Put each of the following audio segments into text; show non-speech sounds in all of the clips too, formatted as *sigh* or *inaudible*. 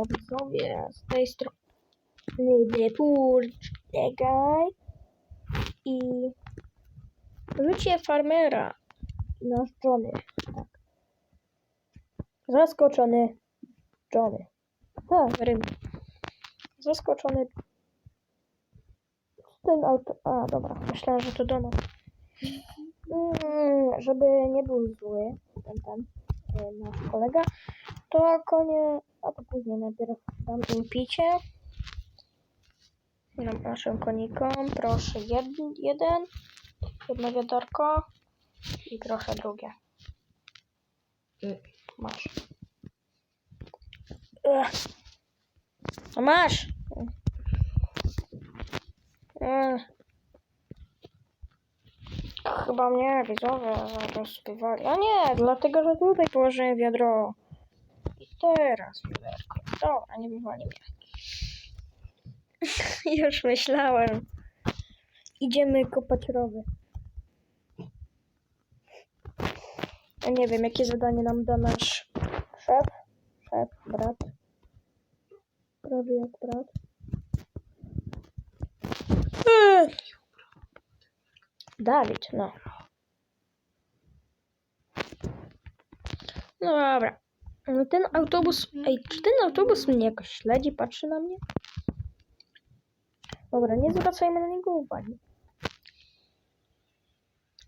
Siemano widzowie, z tej strony Depurczegaj i życie farmera nasz Johnny, tak. Zaskoczony Johnny. Ha, rym. Zaskoczony ten auto... A, dobra, myślałem, że to dono. Mm, żeby nie był zły ten, ten nasz kolega, to konie, a to później najpierw dam im picie. Nam- Naszym konikom, proszę jed, jeden, jedno wiaderko i proszę drugie. Masz. No masz! Chyba mnie widzowie rozpywali. A nie, dlatego, że tutaj położyłem wiadro. Teraz wiaderko. Dobra, nie wywali mnie. *laughs* Już myślałem. Idziemy kopać rowy. Ja nie wiem, jakie zadanie nam da nasz szef. Szef, brat. Prawie jak brat. Eee. Dawid, no. No dobra. No ten autobus. Ej, czy ten autobus mnie jakoś śledzi, patrzy na mnie? Dobra, nie zwracajmy na niego uwagi.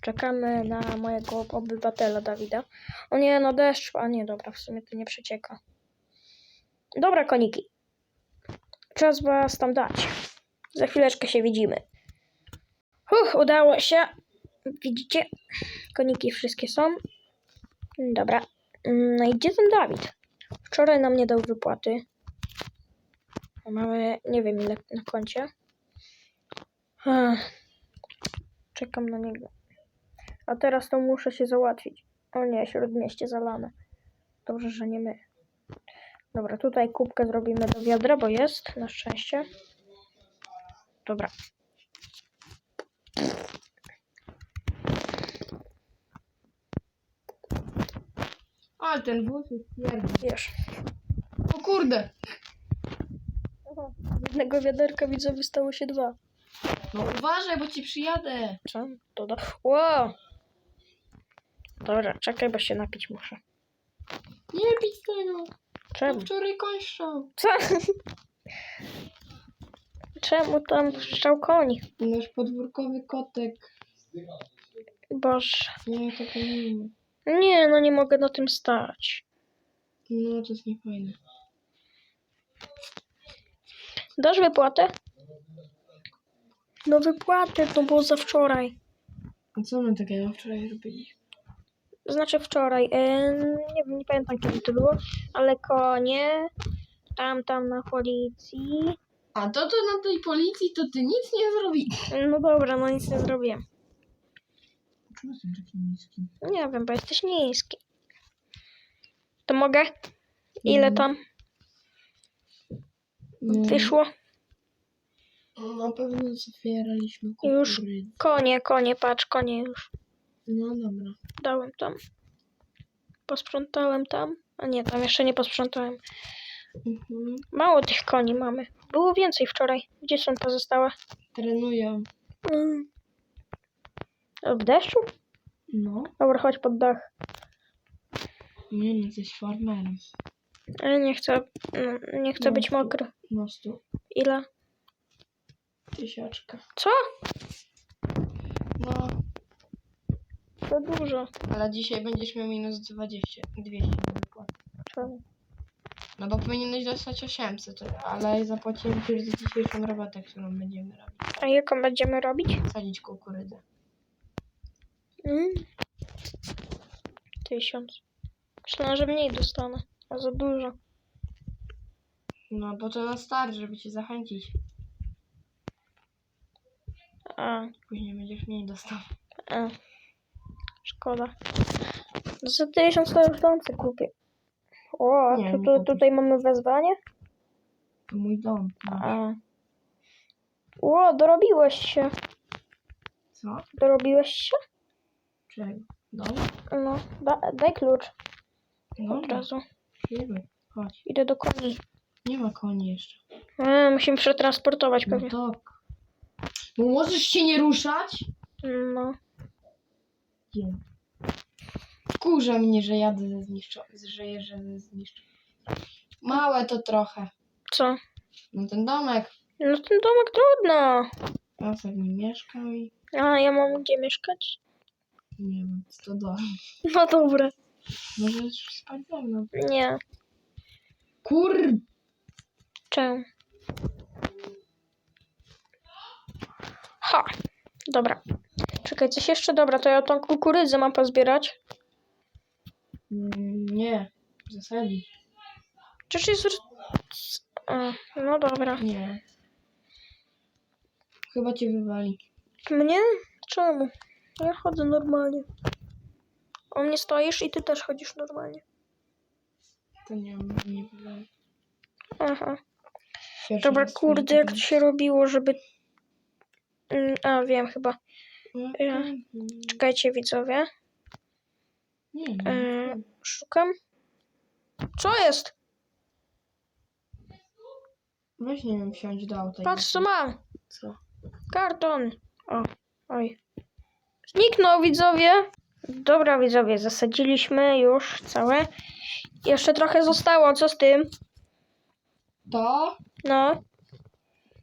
Czekamy na mojego obywatela Dawida. O nie, no deszcz. A nie, dobra, w sumie to nie przecieka. Dobra, koniki. Czas was tam dać. Za chwileczkę się widzimy. Uch, udało się. Widzicie? Koniki wszystkie są. Dobra. No i gdzie ten Dawid? Wczoraj nam nie dał wypłaty. Mamy nie wiem ile na koncie. Czekam na niego. A teraz to muszę się załatwić. O nie, śródmieście zalane. Dobrze, że nie my. Dobra, tutaj kubkę zrobimy do wiadra, bo jest, na szczęście. Dobra. Ale ten wóz jest pierdol. Już. O kurde! Z jednego wiaderka widzę wystało się dwa. No uważaj, bo ci przyjadę. Co? To do... Wow! Dobra, czekaj, bo się napić muszę. Nie pić tego. Czemu? Wczoraj kończą. Co? Czemu tam szczał koń? Nasz podwórkowy kotek. Boże. Nie, to nie. Nie, no nie mogę na tym stać. No, to jest niefajne. Dasz wypłatę? No wypłatę, to było za wczoraj. A co my takiego wczoraj robiliśmy? Znaczy wczoraj. Em, nie wiem, nie pamiętam kiedy to było, ale konie. Tam, tam na policji. A to to na tej policji to ty nic nie zrobisz. No dobra, no nic nie zrobiłem. Czemu jestem taki niski? Nie wiem, bo jesteś niski. To mogę? Ile tam No, wyszło? Na pewno otwieraliśmy Już. kukurydzę. Konie, konie, patrz, konie już. No dobra. Dałem tam. Posprzątałem tam. A nie, tam jeszcze nie posprzątałem. Mhm. Mało tych koni mamy. Było więcej wczoraj. Gdzie są pozostałe? Trenują. Mm. W deszczu? No. Dobra, chodź pod dach. Nie no, jesteś farmerem. Ale nie chcę, no, nie chcę No, być tu- mokry. No stu. Ile? Tysiaczka. Co? No. To dużo. Ale dzisiaj będziesz miał minus 20, 200 na wypłatę. Czemu? No bo powinieneś dostać 800, ale zapłaciłem ci już za dzisiejszą robotę, którą będziemy robić. A jaką będziemy robić? Sadzić kukurydzę. Mm. Tysiąc. Myślałam, że mniej dostanę. A za dużo. No bo to na start, żeby cię zachęcić. A, Później będziesz mniej dostał. a. Szkoda. Za tysiąc to już domce kupię. O, a Nie, tu, nie tu, tutaj mamy wezwanie? To mój dom. No. A. O, dorobiłeś się. Co? Dorobiłeś się? Czego? Dom? No, da, daj klucz No, od razu. Przyjmuj. Chodź. Idę do koni. Nie ma koni jeszcze. E, musimy przetransportować No pewnie. tak. Bo możesz się nie ruszać? No. Nie. Kurza mnie, że jadę ze zniszczonym, że jeżdżę ze zniszczonym. Małe to trochę. Co? No ten domek. No ten domek trudno. Ja sobie w nim mieszkam i A ja mam gdzie mieszkać? Nie wiem, co do. No dobra. Możesz spać ze mną. Nie. Kur... Czemu? Ha. Dobra. Czekaj, coś jeszcze? Dobra, to ja tą kukurydzę mam pozbierać. Mm, Nie. Zasadzić. Czyż jest... A, no dobra. Nie. Chyba cię wywali. Mnie? Czemu? Ja chodzę normalnie. O mnie stoisz i ty też chodzisz normalnie. To nie wiem, nie wywali. Aha. Pierwszy Dobra, raz kurde, jak to się robiło, żeby... Mm, A, wiem chyba. ja- Mhm. Czekajcie, widzowie. Nie, nie. E, szukam. Co jest? Weź nie wiem, wsiąść do auta. i- Patrz, co mam. Co? Karton. O, oj. Zniknął, widzowie. Dobra, widzowie, zasadziliśmy już całe. Jeszcze trochę zostało, co z tym? To? No,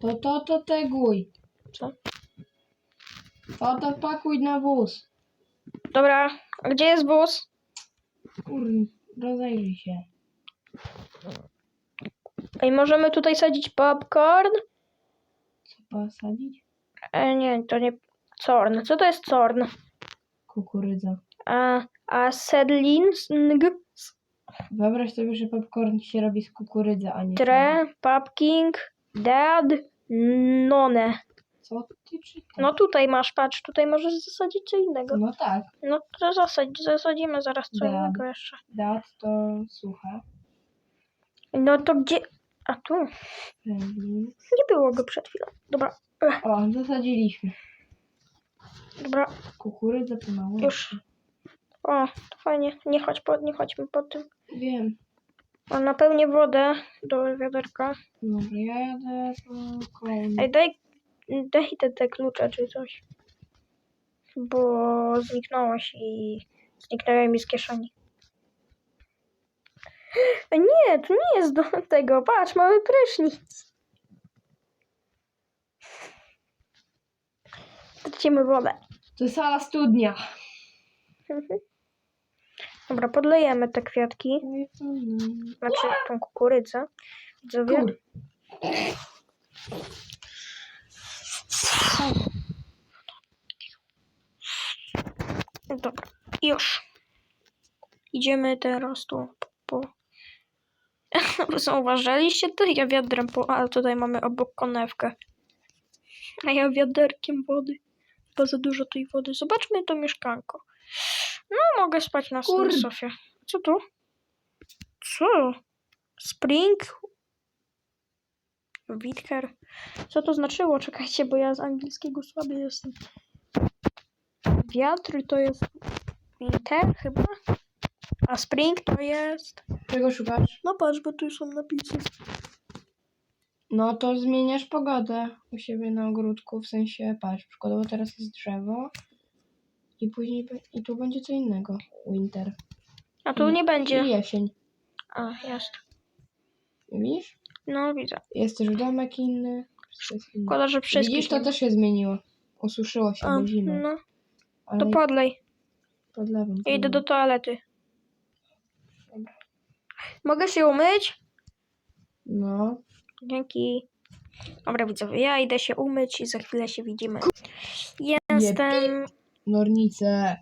To, to, to teguj. co? To, to pakuj na wóz. Dobra, a gdzie jest wóz? Kur... Rozejrzyj się. Ej, możemy tutaj sadzić popcorn? Co posadzić? E, nie, to nie... Corn. Co to jest corn? Kukurydza. A, a sedling? Wyobraź sobie, że popcorn się robi z kukurydzy, a nie Tre, pumpking, dad, none. Co ty czytasz? No tutaj masz, patrz, tutaj możesz zasadzić co innego. No tak. No to zasadź, zasadzimy zaraz co Dad. innego jeszcze. Dat to suche. No to gdzie... A tu? Nie było go przed chwilą. Dobra, ech, O, zasadziliśmy. Dobra, Kukurydzę pomału. Już. o, to fajnie. Nie chodź pod, nie chodźmy pod tym. Wiem. A napełnię wodę do wiaderka. Dobra, ja jadę po kołni. Ej, daj, daj te, te klucze czy coś. Bo zniknąłeś i zniknęły mi z kieszeni. Ej, *gasps* Nie, to nie jest do tego. Patrz, mamy prysznic. Tracimy wodę. To sala studnia. Mhm. Dobra, podlejemy te kwiatki. Znaczy tą kukurydzę. Widzowie. Kur. Dobra, już. Idziemy teraz tu po... *laughs* Zauważyliście to? Ja wiadrem po... A tutaj mamy obok konewkę. A ja wiaderkiem wody. Bo za dużo tej wody. Zobaczmy to mieszkanko. No, mogę spać na Kur- Kur... sofie. Co tu? Co? Spring? Witker? Co to znaczyło? Czekajcie, bo ja z angielskiego słaby jestem. Wiatr to jest winter chyba? A spring to jest... Czego szukasz? No patrz, bo tu są napisy. No to zmieniasz pogodę u siebie na ogródku, w sensie, patrz, przykładowo teraz jest drzewo i później, be- i tu będzie co innego, winter. A tu I- nie I będzie. jesień. A, jest. Widzisz? No widzę. Jest też domek inny. wszystko jest inne. Szkoda, że wszystkich Widzisz, to też się zmieniło. Ususzyło się A, do zimy. no, Ale to podlej. pod lewą. Ja idę do toalety. Mogę się umyć? No. Dzięki. Dobra, widzowie, ja idę się umyć i za chwilę się widzimy. Jestem. Nornice.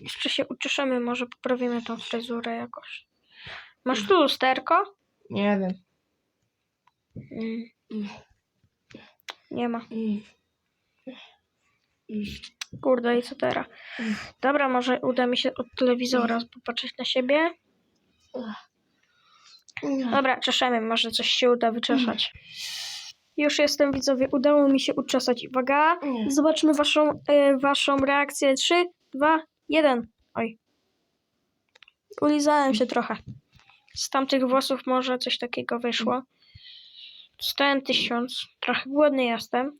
Jeszcze się ucieszymy, może poprawimy tą fryzurę jakoś. Masz tu lusterko? Nie wiem. Mm. Nie ma. Mm. Mm. Kurde, i co teraz? Dobra, może uda mi się od telewizora popatrzeć na siebie. Dobra, czeszemy, może coś się uda wyczesać. Już jestem, widzowie, udało mi się uczesać. Uwaga, Nie. zobaczmy waszą, e, waszą reakcję. 3, 2, 1. Oj. Ulizałem się trochę. z tamtych włosów może coś takiego wyszło. Dostałem tysiąc. Trochę głodny jestem.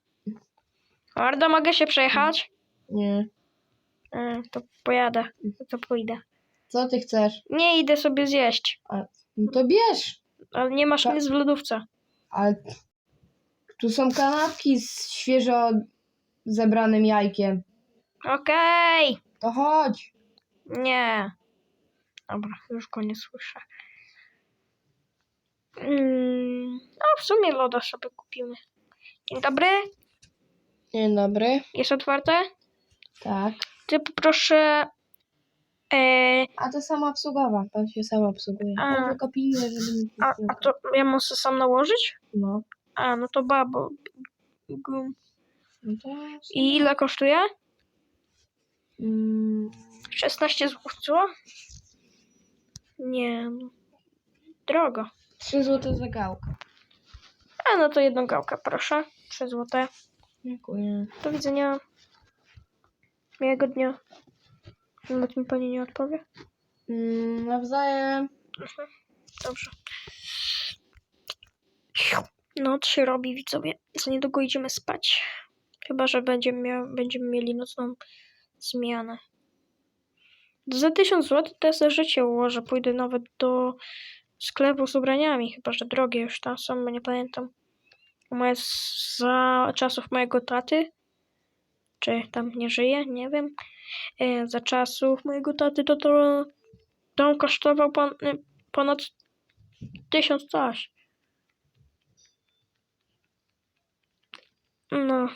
Arda, mogę się przejechać? Nie. E, to pojadę. To pójdę. Co ty chcesz? Nie, idę sobie zjeść. No to bierz. Ale nie masz Ta- nic w lodówce. Ale tu są kanapki z świeżo zebranym jajkiem. Okej! To chodź. Nie. Dobra, już go nie słyszę. Mm, a w sumie loda sobie kupimy. Dzień dobry, Dzień dobry. jest otwarte? Tak. Ty poproszę. E, A to sama obsługowa. Pan się sam obsługuje. A. Tylko pilnuję, żeby nie a, a to ja muszę sam nałożyć? No. A, no to babo. Gum. no to... I ile kosztuje? Mm, 16 zł? co? Nie, no. Drogo. 3 złote za gałkę. A no to jedną gałkę, proszę. 3 złote. Dziękuję. Do widzenia. Miłego dnia. Nawet mi pani nie odpowie. Mm, nawzajem. Dobrze. Noc się robi, widzowie. Za niedługo idziemy spać. Chyba, że będziemy, mia- będziemy mieli nocną zmianę. Za 1000 zł to ja sobie życie ułożę. Pójdę nawet do sklepu z ubraniami. Chyba, że drogie już tam są, bo nie pamiętam. Moje z- za czasów mojego taty. Czy tam nie żyje? Nie wiem. E, za czasów mojego taty to to dom kosztował pon, y, ponad tysiąc coś. No.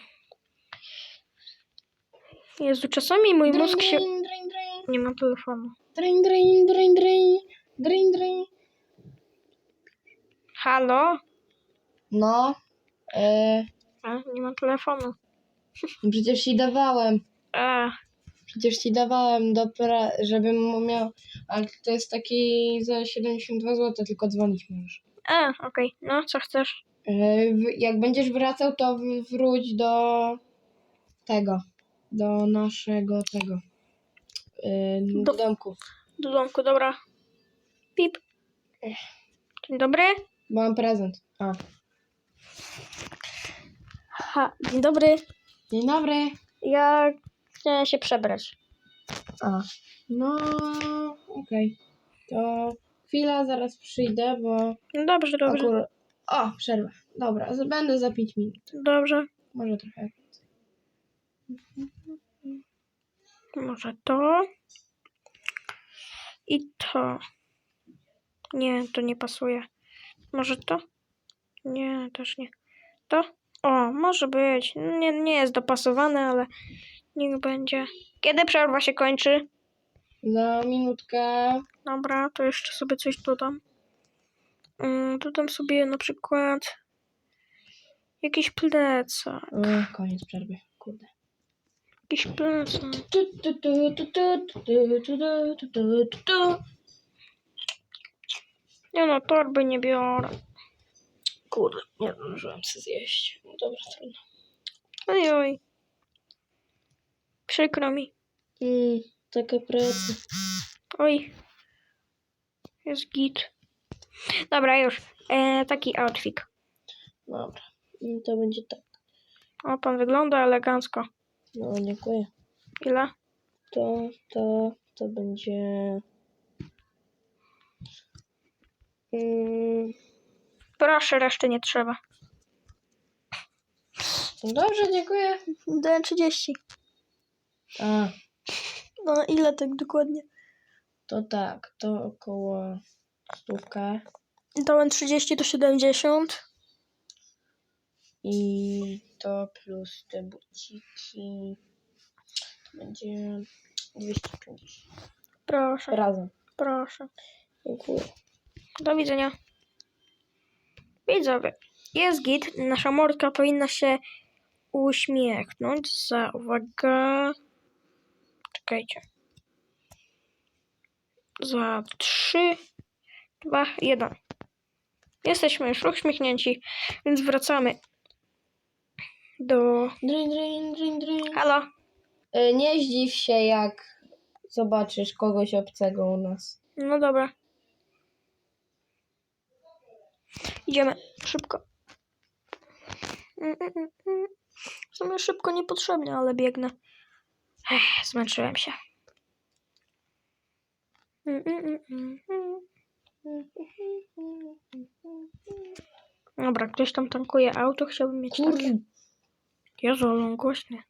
Jezu, czasami mój mózg się... Drin, drin, drin. Nie mam telefonu. Drin, drin, drin, drin. Drin, drin. Halo? No. E, A, nie mam telefonu. Przecież ci dawałem. A, Przecież ci dawałem, do pra- żebym mu miał. Ale to jest taki za 72 zł, tylko dzwonić możesz. a okej. No, co chcesz? E, w- jak będziesz wracał, to w- wróć do tego. Do naszego tego. E, Do- do domku. Do domku, dobra. Pip. Dzień dobry. Bo mam prezent. A. Ha, dzień dobry. Dzień dobry. Ja chciałem się przebrać. A. No, okej. To chwila, zaraz przyjdę, bo No dobrze, dobrze. akurat... O, przerwa. Dobra, z- będę za 5 minut. Dobrze. Może trochę. Może to. I to. Nie, to nie pasuje. Może to? Nie, też nie. To? O, może być. Nie, nie jest dopasowane, ale niech będzie. Kiedy przerwa się kończy? Za minutkę. Dobra, to jeszcze sobie coś dodam. Mm, dodam sobie na przykład jakiś plecak. O, koniec przerwy. Kurde. Jakiś plecak. Tu, tu, tu, tu, tu, tu, tu, tu, tu, tu, tu, tu. Nie no, torby nie biorę. Kurde, nie zdążyłem się zjeść. No dobra, trudno. Oj, oj. Przykro mi. Mm, taka praca. Oj. Jest git. Dobra, już. E, taki outfit. Dobra. Mm, To będzie tak. O, pan wygląda elegancko. No, dziękuję. Ile? To, to, to będzie... Mm, Proszę, reszty nie trzeba. dobrze, dziękuję. D30. A, No, ile tak dokładnie? to tak, to około stówkę. Dałem 30 to 70. I to plus te buciki. To będzie 250. Proszę, Razem. proszę. Dziękuję. Do widzenia. Widzowie, jest git. Nasza mordka powinna się uśmiechnąć. Za uwaga. Czekajcie. Za trzy, dwa, jeden. Jesteśmy już uśmiechnięci, więc wracamy do... Drin, drin, drin, drin. Halo? E, Nie zdziw się, jak zobaczysz kogoś obcego u nas. No dobra. Idziemy, szybko. Mm, mm, mm. W sumie szybko niepotrzebnie, ale biegnę. Ech, zmęczyłem się. Dobra, ktoś tam tankuje auto, chciałbym mieć Kurde. takie. Jezu, on głośny.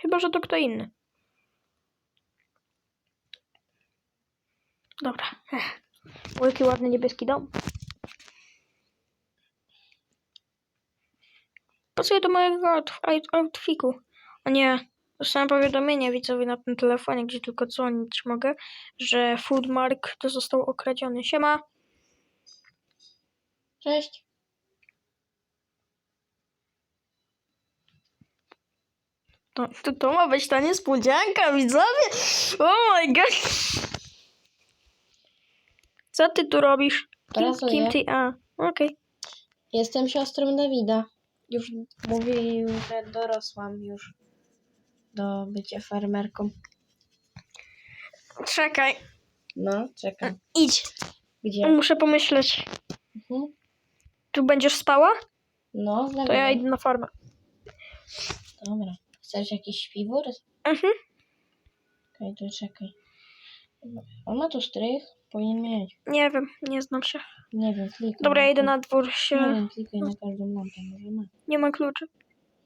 Chyba, że to kto inny. Dobra. Ech. O, jaki ładny niebieski dom. Pasuje do mojego out- out- outfiku. O nie, dostałem powiadomienie widzowie na tym telefonie, gdzie tylko dzwonić mogę, że Foodmark to został okradziony. Siema. Cześć. To, to, to ma być ta niespodzianka, widzowie. Oh my god. Co ty tu robisz? Kim, Pracuję. kim ty? A, okej. Jestem siostrą Dawida. Już mówił, że dorosłam już do bycia farmerką. Czekaj, No, czekam. idź. Gdzie? Muszę pomyśleć. Mhm. Tu będziesz spała? No, To ja idę na farmę. Dobra. Chcesz jakiś śpiwór? Mhm. Okej, to czekaj. On ma tu strych? Powinien mieć. Nie wiem, nie znam się. Nie wiem, klikaj. Dobra, ja idę na dwór Nie się. wiem, klikaj na każdą lampę, może ma. Nie ma kluczy.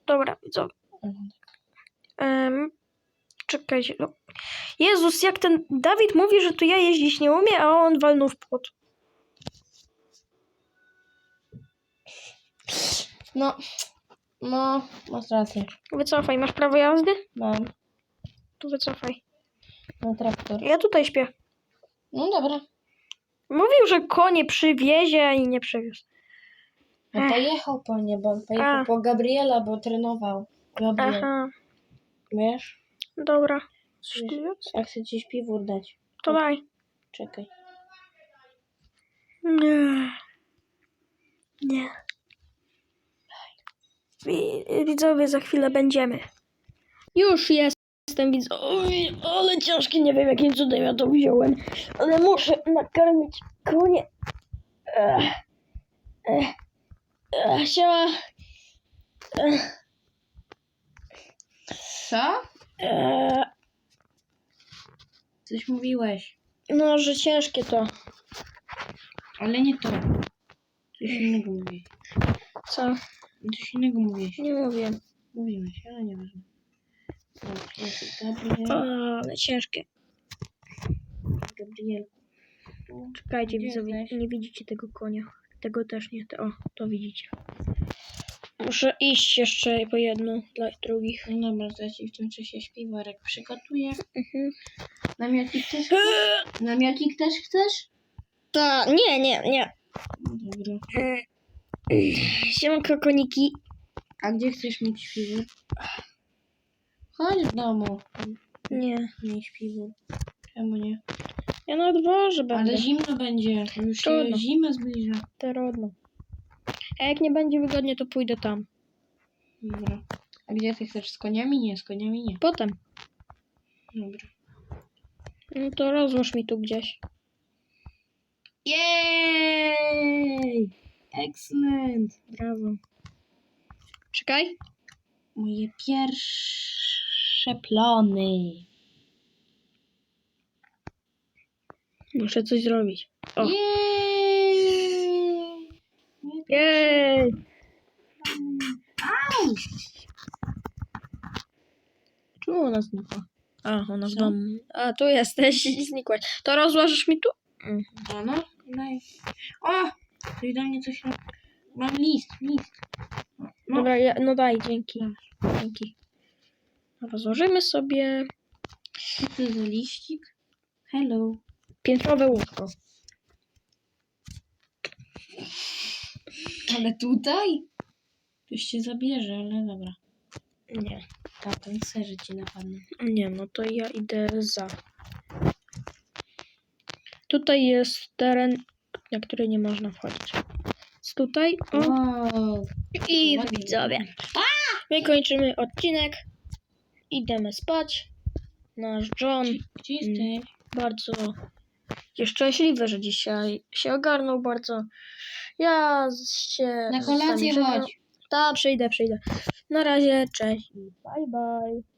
Dobra, widzowie. Mhm. Um, czekajcie. No. Jezus, jak ten Dawid mówi, że tu ja jeździć nie umie, a on walnął w płot. No, no, masz rację. Wycofaj, masz prawo jazdy? Mam. Tu wycofaj. No, traktor. Ja tutaj śpię. No dobra. Mówił, że konie przywiezie i nie przywiózł. Ech. pojechał po nie, bo on pojechał A. po Gabriela, bo trenował. Gabriel, Aha, wiesz? dobra. Coś Wiesz, tu jest? Ja chcę ci śpiwór dać. To daj. Czekaj. Nie. Nie. Wi- Widzowie, za chwilę będziemy. Już jestem, widzowie. Ale ciężki, nie wiem jakim cudem ja to wziąłem. Ale muszę nakarmić konie. Ech. Ech. Ech. Siema. Ech. Co? Ech. Coś mówiłeś. No, że ciężkie to. Ale nie to. Coś innego mówiłeś. Co? Coś innego mówiłeś. Nie mówię. Mówiłeś, ale nie wiem. Gabriel. Ale ciężkie. Gabriel. Czekajcie, widzowie, nie widzicie tego konia. Tego też nie. To, o, to widzicie. Muszę iść jeszcze po jedną dla drugich. No dobra, to ja ci w tym czasie śpiworek przygotuję. Mhm. Namiotnik też chcesz? Namiotnik też chcesz? Ta, nie, nie, nie. No dobra. Siemanko koniki. A gdzie chcesz mieć śpiwór? Chodź w domu. Nie. Miej śpiwór. Czemu nie? Ja na dworze będę. Ale zimno będzie. Już się Trudno. zima zbliża. Trudno. A jak nie będzie wygodnie, to pójdę tam. Dobra. A gdzie ty chcesz? Z koniami? Nie, z koniami nie. Potem. Dobra. No to rozłóż mi tu gdzieś. Jej! Excellent! Brawo. Czekaj. Moje pierwsze plony. Muszę coś zrobić. O. Jej! Jej! Au! Czemu ona znikła? A, ona w Co? domu. A, tu jesteś i *laughs* znikłaś. To rozłożysz mi tu? Mhm. O, no, daj. O! Coś do mnie coś... Mam list, list. No, Dobra, ja, no daj, dzięki. Dzięki. Rozłożymy sobie co to za liścik? Hello. piętrowe łóżko. Ale tutaj? Ktoś cię zabierze, ale dobra. Nie. Taten serzy ci napadną. Nie, no to ja idę za. Tutaj jest teren, na który nie można wchodzić. Jest tutaj. O, Wow. I ładnie. widzowie. My kończymy odcinek. Idziemy spać. Nasz John Gdzie jesteś? bardzo Jest szczęśliwy, że dzisiaj się ogarnął bardzo. Ja się... Na kolację żegnam. chodź. Tak, przyjdę, przyjdę. Na razie, cześć i bye bye.